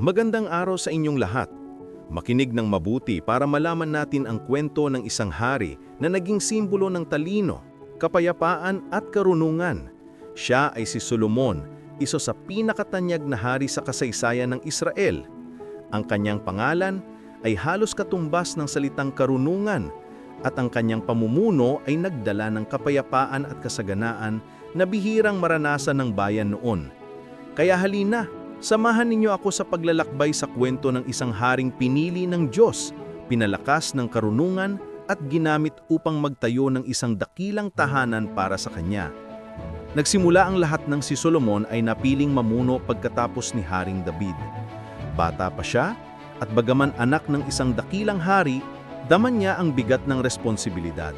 Magandang araw sa inyong lahat. Makinig ng mabuti para malaman natin ang kwento ng isang hari na naging simbolo ng talino, kapayapaan at karunungan. Siya ay si Solomon, isa sa pinakatanyag na hari sa kasaysayan ng Israel. Ang kanyang pangalan ay halos katumbas ng salitang karunungan at ang kanyang pamumuno ay nagdala ng kapayapaan at kasaganaan na bihirang maranasan ng bayan noon. Kaya halina, samahan ninyo ako sa paglalakbay sa kwento ng isang haring pinili ng Diyos, pinalakas ng karunungan at ginamit upang magtayo ng isang dakilang tahanan para sa Kanya. Nagsimula ang lahat ng si Solomon ay napiling mamuno pagkatapos ni Haring David. Bata pa siya at bagaman anak ng isang dakilang hari, daman niya ang bigat ng responsibilidad.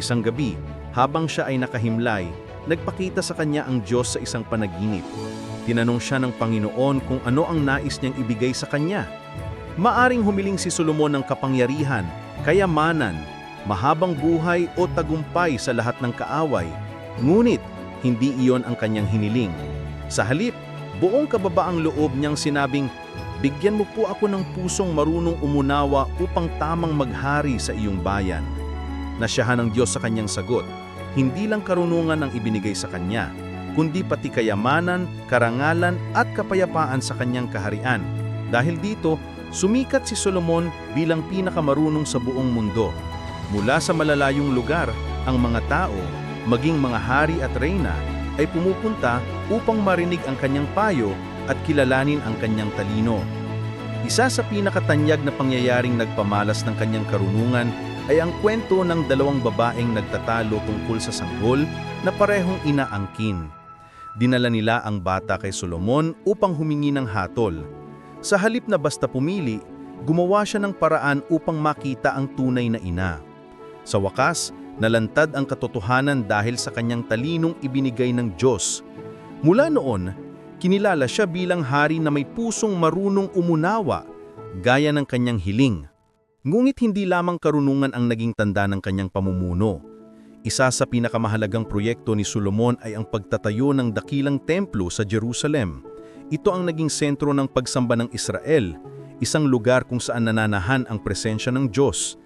Isang gabi, habang siya ay nakahimlay, nagpakita sa kanya ang Diyos sa isang panaginip. Tinanong siya ng Panginoon kung ano ang nais niyang ibigay sa kanya. Maaring humiling si Solomon ng kapangyarihan, kayamanan, mahabang buhay o tagumpay sa lahat ng kaaway. Ngunit, hindi iyon ang kanyang hiniling. Sa halip, buong kababaang loob niyang sinabing, Bigyan mo po ako ng pusong marunong umunawa upang tamang maghari sa iyong bayan. Nasyahan ng Diyos sa kanyang sagot, hindi lang karunungan ang ibinigay sa kanya, kundi pati kayamanan, karangalan at kapayapaan sa kanyang kaharian. Dahil dito, sumikat si Solomon bilang pinakamarunong sa buong mundo. Mula sa malalayong lugar, ang mga tao, maging mga hari at reyna, ay pumupunta upang marinig ang kanyang payo at kilalanin ang kanyang talino. Isa sa pinakatanyag na pangyayaring nagpamalas ng kanyang karunungan ay ang kwento ng dalawang babaeng nagtatalo tungkol sa sanggol na parehong inaangkin. Dinala nila ang bata kay Solomon upang humingi ng hatol. Sa halip na basta pumili, gumawa siya ng paraan upang makita ang tunay na ina. Sa wakas, nalantad ang katotohanan dahil sa kanyang talinong ibinigay ng Diyos. Mula noon, kinilala siya bilang hari na may pusong marunong umunawa, gaya ng kanyang hiling. Ngunit hindi lamang karunungan ang naging tanda ng kanyang pamumuno. Isa sa pinakamahalagang proyekto ni Solomon ay ang pagtatayo ng dakilang templo sa Jerusalem. Ito ang naging sentro ng pagsamba ng Israel, isang lugar kung saan nananahan ang presensya ng Diyos.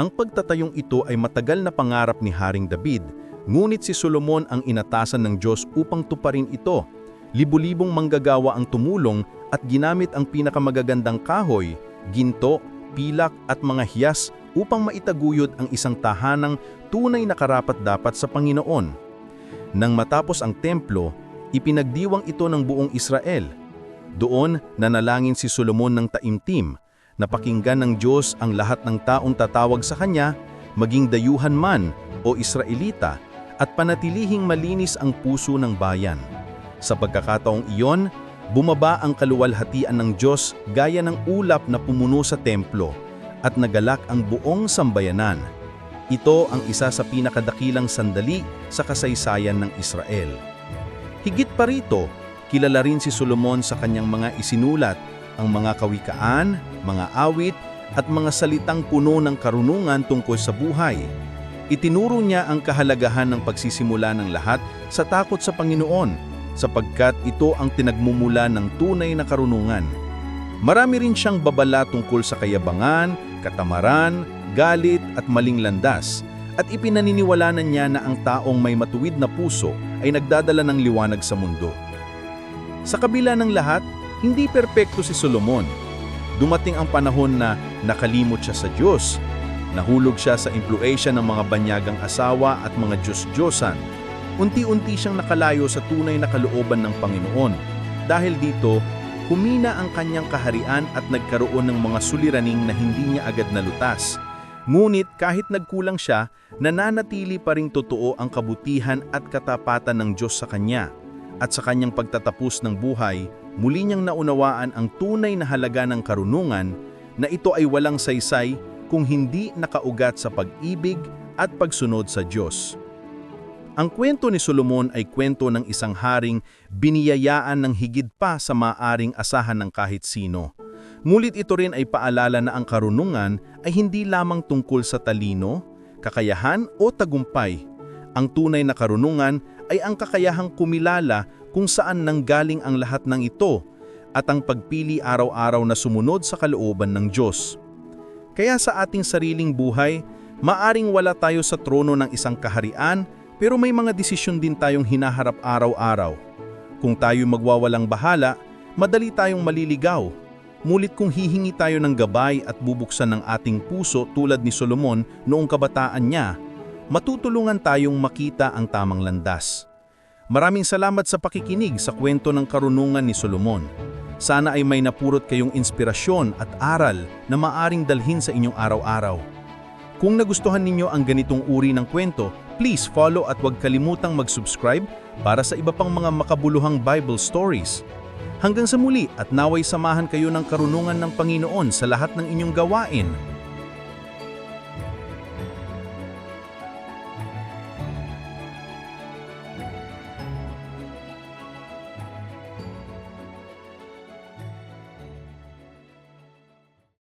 Ang pagtatayong ito ay matagal na pangarap ni Haring David, ngunit si Solomon ang inatasan ng Diyos upang tuparin ito. Libu-libong manggagawa ang tumulong at ginamit ang pinakamagagandang kahoy, ginto, pilak at mga hiyas upang maitaguyod ang isang tahanang tunay na karapat-dapat sa Panginoon. Nang matapos ang templo, ipinagdiwang ito ng buong Israel. Doon, nanalangin si Solomon ng taimtim, napakinggan ng Diyos ang lahat ng taong tatawag sa kanya, maging dayuhan man o Israelita, at panatilihing malinis ang puso ng bayan. Sa pagkakataong iyon, bumaba ang kaluwalhatian ng Diyos gaya ng ulap na pumuno sa templo at nagalak ang buong sambayanan. Ito ang isa sa pinakadakilang sandali sa kasaysayan ng Israel. Higit pa rito, kilala rin si Solomon sa kanyang mga isinulat, ang mga kawikaan, mga awit, at mga salitang puno ng karunungan tungkol sa buhay. Itinuro niya ang kahalagahan ng pagsisimula ng lahat sa takot sa Panginoon, sapagkat ito ang tinagmumula ng tunay na karunungan. Marami rin siyang babala tungkol sa kayabangan, katamaran, galit at maling landas, at ipinaniniwalanan niya na ang taong may matuwid na puso ay nagdadala ng liwanag sa mundo. Sa kabila ng lahat, hindi perpekto si Solomon. Dumating ang panahon na nakalimot siya sa Diyos. Nahulog siya sa impluensya ng mga banyagang asawa at mga Diyos-Diyosan. Unti-unti siyang nakalayo sa tunay na kalooban ng Panginoon. Dahil dito, humina ang kanyang kaharian at nagkaroon ng mga suliraning na hindi niya agad nalutas. Ngunit kahit nagkulang siya, nananatili pa ring totoo ang kabutihan at katapatan ng Diyos sa kanya. At sa kanyang pagtatapos ng buhay, muli niyang naunawaan ang tunay na halaga ng karunungan na ito ay walang saysay kung hindi nakaugat sa pag-ibig at pagsunod sa Diyos. Ang kwento ni Solomon ay kwento ng isang haring biniyayaan ng higit pa sa maaring asahan ng kahit sino. Ngunit ito rin ay paalala na ang karunungan ay hindi lamang tungkol sa talino, kakayahan o tagumpay. Ang tunay na karunungan ay ang kakayahang kumilala kung saan nanggaling ang lahat ng ito at ang pagpili araw-araw na sumunod sa kalooban ng Diyos. Kaya sa ating sariling buhay, maaring wala tayo sa trono ng isang kaharian pero may mga desisyon din tayong hinaharap araw-araw. Kung tayo magwawalang bahala, madali tayong maliligaw. Mulit kung hihingi tayo ng gabay at bubuksan ng ating puso tulad ni Solomon noong kabataan niya, matutulungan tayong makita ang tamang landas. Maraming salamat sa pakikinig sa kwento ng karunungan ni Solomon. Sana ay may napurot kayong inspirasyon at aral na maaring dalhin sa inyong araw-araw. Kung nagustuhan ninyo ang ganitong uri ng kwento, please follow at huwag kalimutang mag-subscribe para sa iba pang mga makabuluhang Bible stories. Hanggang sa muli at naway samahan kayo ng karunungan ng Panginoon sa lahat ng inyong gawain.